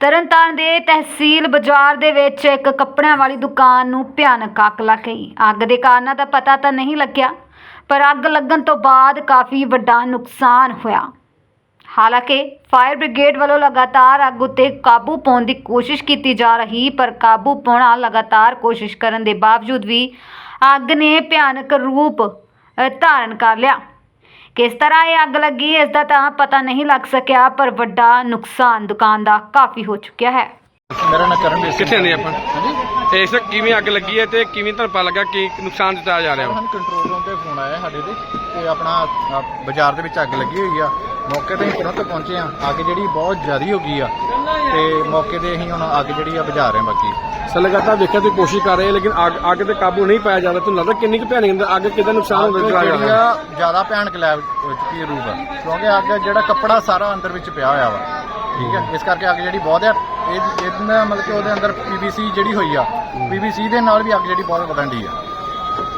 ਤਰਨਤਾਰਨ ਦੇ ਤਹਿਸੀਲ ਬਾਜ਼ਾਰ ਦੇ ਵਿੱਚ ਇੱਕ ਕੱਪੜਿਆਂ ਵਾਲੀ ਦੁਕਾਨ ਨੂੰ ਭਿਆਨਕ ਅੱਗ ਲੱਗ ਗਈ। ਅੱਗ ਦੇ ਕਾਰਨਾਂ ਦਾ ਪਤਾ ਤਾਂ ਨਹੀਂ ਲੱਗਿਆ, ਪਰ ਅੱਗ ਲੱਗਣ ਤੋਂ ਬਾਅਦ ਕਾਫੀ ਵੱਡਾ ਨੁਕਸਾਨ ਹੋਇਆ। ਹਾਲਾਂਕਿ, ਫਾਇਰ ਬ੍ਰਿਗੇਡ ਵੱਲੋਂ ਲਗਾਤਾਰ ਅੱਗ ਉੱਤੇ ਕਾਬੂ ਪਾਉਣ ਦੀ ਕੋਸ਼ਿਸ਼ ਕੀਤੀ ਜਾ ਰਹੀ, ਪਰ ਕਾਬੂ ਪਾਉਣਾ ਲਗਾਤਾਰ ਕੋਸ਼ਿਸ਼ ਕਰਨ ਦੇ ਬਾਵਜੂਦ ਵੀ ਅੱਗ ਨੇ ਭਿਆਨਕ ਰੂਪ ਧਾਰਨ ਕਰ ਲਿਆ। ਕਿਸ ਤਰ੍ਹਾਂ ਇਹ ਅੱਗ ਲੱਗੀ ਇਸ ਦਾ ਤਾਂ ਪਤਾ ਨਹੀਂ ਲੱਗ ਸਕਿਆ ਪਰ ਵੱਡਾ ਨੁਕਸਾਨ ਦੁਕਾਨ ਦਾ ਕਾਫੀ ਹੋ ਚੁੱਕਿਆ ਹੈ। ਮੇਰਾ ਨਾਂ ਕਰਨਵੀਰ ਸਿੰਘ ਕਿੱਥੇ ਨੇ ਆਪਾਂ? ਹਾਂਜੀ? ਤੇ ਇਸ ਕਿਵੇਂ ਅੱਗ ਲੱਗੀ ਹੈ ਤੇ ਕਿਵੇਂ ਤੁਹਾਨੂੰ ਪਤਾ ਲੱਗਾ ਕਿ ਨੁਕਸਾਨ ਦਿੱਤਾ ਜਾ ਰਿਹਾ ਸਾਨੂੰ ਕੰਟਰੋਲ ਰੂਮ ਤੇ ਫੋਨ ਆਇਆ ਸਾਡੇ ਤੇ ਤੇ ਆਪਣਾ ਬਾਜ਼ਾਰ ਦੇ ਵਿੱਚ ਅੱਗ ਲੱਗੀ ਹੋਈ ਆ। ਮੌਕੇ ਤੇ ਅਸੀਂ ਤੁਰੰਤ ਪਹੁੰਚੇ ਆ ਅੱਗ ਜਿਹੜੀ ਬਹੁਤ ਜ਼ਿਆਦੀ ਹੋ ਗਈ ਆ। ਤੇ ਮੌਕੇ ਤੇ ਅਸੀਂ ਹੁਣ ਅੱਗ ਜਿਹੜੀ ਆ ਬੁਝਾ ਰਹੇ ਆ ਬਾਕੀ। ਸਰ ਲਗਾਤਾਰ ਵੇਖਿਆ ਤੇ ਕੋਸ਼ਿਸ਼ ਕਰ ਰਹੇ ਲੇਕਿਨ ਅੱਗ ਅੱਗ ਤੇ ਕਾਬੂ ਨਹੀਂ ਪਾਇਆ ਜਾਂਦਾ ਤੁਹਾਨੂੰ ਲੱਗਦਾ ਕਿੰਨੀ ਕੁ ਭਿਆਨਕ ਅੰਦਰ ਅੱਗ ਕਿਦਾਂ ਨੁਕਸਾਨ ਜਿਹੜੀ ਜਾ ਆ ਜ਼ਿਆਦਾ ਭਿਆਨਕ ਲੈ ਚੁੱਕੀ ਹੈ ਰੂਪ ਕਿਉਂਕਿ ਅੱਗ ਜਿਹੜਾ ਕੱਪੜਾ ਸਾਰਾ ਅੰਦਰ ਵਿੱਚ ਪਿਆ ਹੋਇਆ ਵਾ। ਠੀਕ ਹੈ? ਇਸ ਕਰਕੇ ਅੱਗ ਜਿਹੜੀ ਬਹੁਤ ਆ ਇਹ ਇਹਦਾ ਮਤਲਬ ਕਿ ਉਹਦੇ ਅੰਦਰ ਪੀਵੀਸੀ ਜਿਹੜੀ ਹੋਈ ਆ ਪੀਵੀਸੀ ਦੇ ਨਾਲ ਵੀ ਅੱਗ ਜਿਹੜੀ ਬਹੁਤ ਵਧਣ ਦੀ ਆ।